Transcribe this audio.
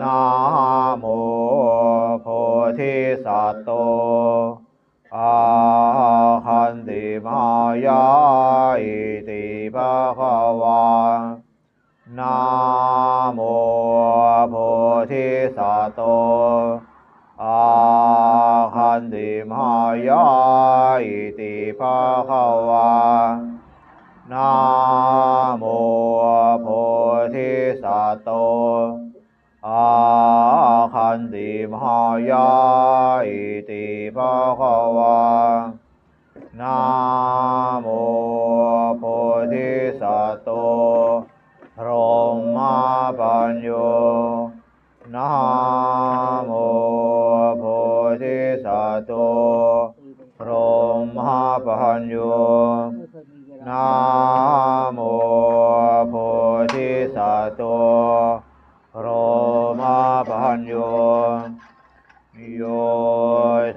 นะโมโพธิสัตว์โตอาคันติมายาอิติภะคะวานะโมโพธิสัตว์โตอาคันติมายาอิติภะคะวานะ นติมหายาอิติภะคะวานะโมโพธิสัตว์โตพรหมปัญโยนะโมโพธิสัตว์โตพรหมปัญโยนะโมโพธิสัตว์โตพรหมา ปัญโยโย